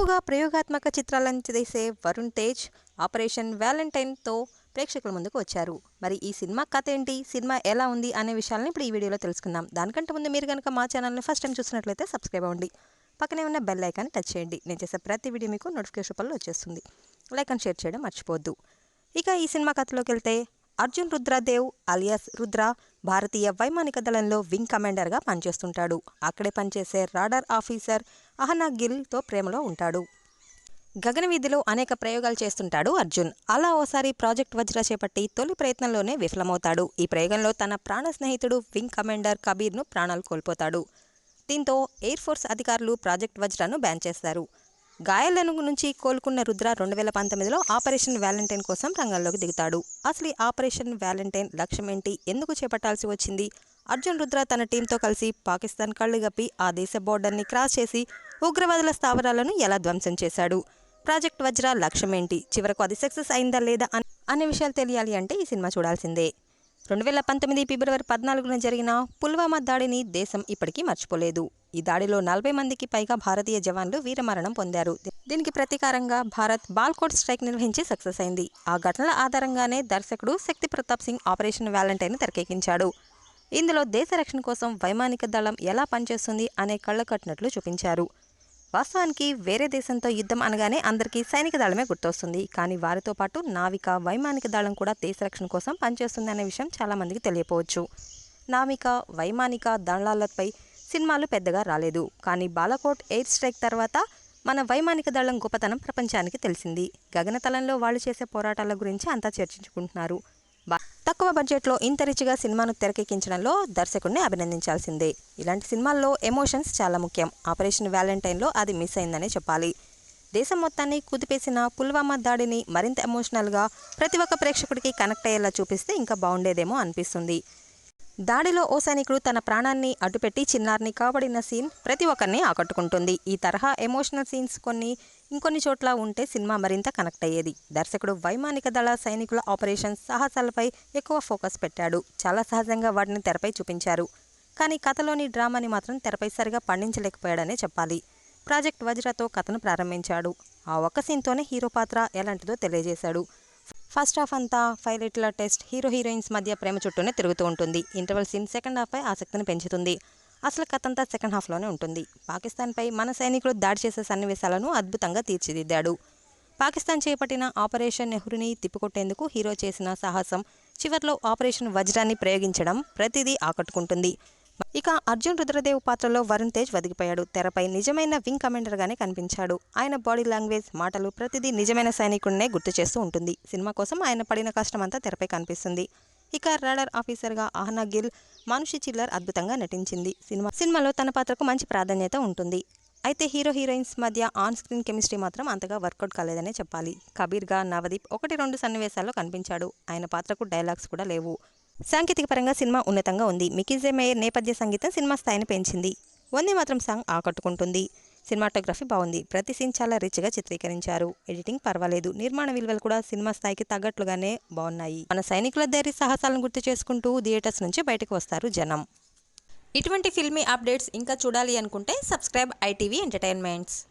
ఎక్కువగా ప్రయోగాత్మక చిత్రాలను చేసే వరుణ్ తేజ్ ఆపరేషన్ వ్యాలంటైన్తో ప్రేక్షకుల ముందుకు వచ్చారు. మరి ఈ సినిమా కథ ఏంటి? సినిమా ఎలా ఉంది? అనే విషయాలను ఇప్పుడు ఈ వీడియోలో తెలుసుకుందాం. దానికంటే ముందు మీరు కనుక మా ఛానల్ని ఫస్ట్ టైం చూసినట్లయితే సబ్స్క్రైబ్ అవ్వండి. పక్కనే ఉన్న బెల్ ఐకాన్ టచ్ చేయండి. నేను చేసే ప్రతి వీడియో మీకు నోటిఫికేషన్ రూపంలో వచ్చేస్తుంది. లైక్ అండ్ షేర్ చేయడం మర్చిపోద్దు ఇక ఈ సినిమా కథలోకి వెళ్తే అర్జున్ రుద్రదేవ్ అలియాస్ రుద్ర భారతీయ వైమానిక దళంలో వింగ్ కమాండర్గా పనిచేస్తుంటాడు. అక్కడే పనిచేసే రాడర్ ఆఫీసర్ అహనా గిల్తో ప్రేమలో ఉంటాడు. గగన వీధిలో అనేక ప్రయోగాలు చేస్తుంటాడు అర్జున్. అలా ఓసారి ప్రాజెక్ట్ వజ్ర చేపట్టి తొలి ప్రయత్నంలోనే విఫలమవుతాడు. ఈ ప్రయోగంలో తన ప్రాణ స్నేహితుడు వింగ్ కమాండర్ కబీర్ను ప్రాణాలు కోల్పోతాడు. దీంతో ఎయిర్ ఫోర్స్ అధికారులు ప్రాజెక్ట్ వజ్రను బ్యాన్ చేస్తారు. గాయాలను నుంచి కోలుకున్న రుద్ర రెండు వేల పంతొమ్మిదిలో ఆపరేషన్ వ్యాలంటైన్ కోసం రంగంలోకి దిగుతాడు. అసలు ఈ ఆపరేషన్ వ్యాలంటైన్ లక్ష్యం ఏంటి ఎందుకు చేపట్టాల్సి వచ్చింది? అర్జున్ రుద్ర తన టీంతో కలిసి పాకిస్తాన్ కళ్ళు గప్పి ఆ దేశ బోర్డర్ని క్రాస్ చేసి ఉగ్రవాదుల స్థావరాలను ఎలా ధ్వంసం చేశాడు? ప్రాజెక్ట్ వజ్ర లక్ష్యం ఏంటి చివరకు అది సక్సెస్ అయిందా లేదా అనే విషయాలు తెలియాలి అంటే ఈ సినిమా చూడాల్సిందే. రెండు వేల పంతొమ్మిది ఫిబ్రవరి పద్నాలుగున జరిగిన పుల్వామా దాడిని దేశం ఇప్పటికీ మర్చిపోలేదు. ఈ దాడిలో నలభై మందికి పైగా భారతీయ జవాన్లు వీరమరణం పొందారు. దీనికి ప్రతీకారంగా భారత్ బాల్కోట్ స్ట్రైక్ నిర్వహించి సక్సెస్ అయింది. ఆ ఘటనల ఆధారంగానే దర్శకుడు శక్తి ప్రతాప్ సింగ్ ఆపరేషన్ వ్యాలంటైన్ తెరకెక్కించాడు. ఇందులో దేశ రక్షణ కోసం వైమానిక దళం ఎలా పనిచేస్తుంది అనే కళ్ళ కట్టినట్లు చూపించారు. వాస్తవానికి వేరే దేశంతో యుద్ధం అనగానే అందరికీ సైనిక దళమే గుర్తొస్తుంది. కానీ వారితో పాటు నావిక వైమానిక దళం కూడా దేశ రక్షణ కోసం పనిచేస్తుంది అనే విషయం చాలామందికి తెలియపోవచ్చు. నావిక వైమానిక దళాలపై సినిమాలు పెద్దగా రాలేదు. కానీ బాలకోట్ ఎయిర్ స్ట్రైక్ తర్వాత మన వైమానిక దళం గొప్పతనం ప్రపంచానికి తెలిసింది. గగనతలంలో వాళ్ళు చేసే పోరాటాల గురించి అంతా చర్చించుకుంటున్నారు. తక్కువ బడ్జెట్లో ఇంత రిచ్గా సినిమాను తెరకెక్కించడంలో దర్శకుడిని అభినందించాల్సిందే. ఇలాంటి సినిమాల్లో ఎమోషన్స్ చాలా ముఖ్యం. ఆపరేషన్ వ్యాలంటైన్లో అది మిస్ అయిందనే చెప్పాలి. దేశం మొత్తాన్ని కుదిపేసిన పుల్వామా దాడిని మరింత ఎమోషనల్గా ప్రతి ఒక్క ప్రేక్షకుడికి కనెక్ట్ అయ్యేలా చూపిస్తే ఇంకా బాగుండేదేమో అనిపిస్తుంది. దాడిలో ఓ సైనికుడు తన ప్రాణాన్ని అడ్డుపెట్టి చిన్నారిని కాబడిన సీన్ ప్రతి ఒక్కరిని ఆకట్టుకుంటుంది. ఈ తరహా ఎమోషనల్ సీన్స్ కొన్ని ఇంకొన్ని చోట్ల ఉంటే సినిమా మరింత కనెక్ట్ అయ్యేది. దర్శకుడు వైమానిక దళ సైనికుల ఆపరేషన్ సాహసాలపై ఎక్కువ ఫోకస్ పెట్టాడు. చాలా సహజంగా వాటిని తెరపై చూపించారు. కానీ కథలోని డ్రామాని మాత్రం తెరపై సరిగా పండించలేకపోయాడనే చెప్పాలి. ప్రాజెక్ట్ వజ్రతో కథను ప్రారంభించాడు. ఆ ఒక్క సీన్తోనే హీరో పాత్ర ఎలాంటిదో తెలియజేశాడు. ఫస్ట్ హాఫ్ అంతా పైలట్ల టెస్ట్ హీరో హీరోయిన్స్ మధ్య ప్రేమ చుట్టూనే తిరుగుతూ ఉంటుంది. ఇంటర్వల్ సీన్ సెకండ్ హాఫ్పై ఆసక్తిని పెంచుతుంది. అసలు కథ అంతా సెకండ్ హాఫ్లోనే ఉంటుంది. పాకిస్తాన్పై మన సైనికులు దాడి చేసే సన్నివేశాలను అద్భుతంగా తీర్చిదిద్దాడు. పాకిస్తాన్ చేపట్టిన ఆపరేషన్ నెహ్రూని తిప్పికొట్టేందుకు హీరో చేసిన సాహసం చివర్లో ఆపరేషన్ వజ్రాన్ని ప్రయోగించడం ప్రతిదీ ఆకట్టుకుంటుంది. ఇక అర్జున్ రుద్రదేవ్ పాత్రలో వరుణ్ తేజ్ వదిగిపోయాడు. తెరపై నిజమైన వింగ్ కమాండర్గానే కనిపించాడు. ఆయన బాడీ లాంగ్వేజ్ మాటలు ప్రతిదీ నిజమైన సైనికుడినే గుర్తు చేస్తూ ఉంటుంది. సినిమా కోసం ఆయన పడిన కష్టమంతా తెరపై కనిపిస్తుంది. ఇక రాడర్ ఆఫీసర్గా ఆహ్నా గిల్ మానుషి చిల్లర్ అద్భుతంగా నటించింది. సినిమా సినిమాలో తన పాత్రకు మంచి ప్రాధాన్యత ఉంటుంది. అయితే హీరో హీరోయిన్స్ మధ్య ఆన్ స్క్రీన్ కెమిస్ట్రీ మాత్రం అంతగా వర్కౌట్ కాలేదనే చెప్పాలి. కబీర్గా నవదీప్ ఒకటి రెండు సన్నివేశాల్లో కనిపించాడు. ఆయన పాత్రకు డైలాగ్స్ కూడా లేవు. సాంకేతిక పరంగా సినిమా ఉన్నతంగా ఉంది. మికీజే మేయర్ నేపథ్య సంగీతం సినిమా స్థాయిని పెంచింది. వందే మాత్రం సాంగ్ ఆకట్టుకుంటుంది. సినిమాటోగ్రఫీ బాగుంది. ప్రతి సీన్ చాలా రిచ్గా చిత్రీకరించారు. ఎడిటింగ్ పర్వాలేదు. నిర్మాణ విలువలు కూడా సినిమా స్థాయికి తగ్గట్లుగానే బాగున్నాయి. మన సైనికుల ధైర్య సాహసాలను గుర్తు చేసుకుంటూ థియేటర్స్ నుంచి బయటకు వస్తారు జనం. ఇటువంటి ఫిల్మీ అప్డేట్స్ ఇంకా చూడాలి అనుకుంటే సబ్స్క్రైబ్ ఐటీవీ ఎంటర్టైన్మెంట్స్.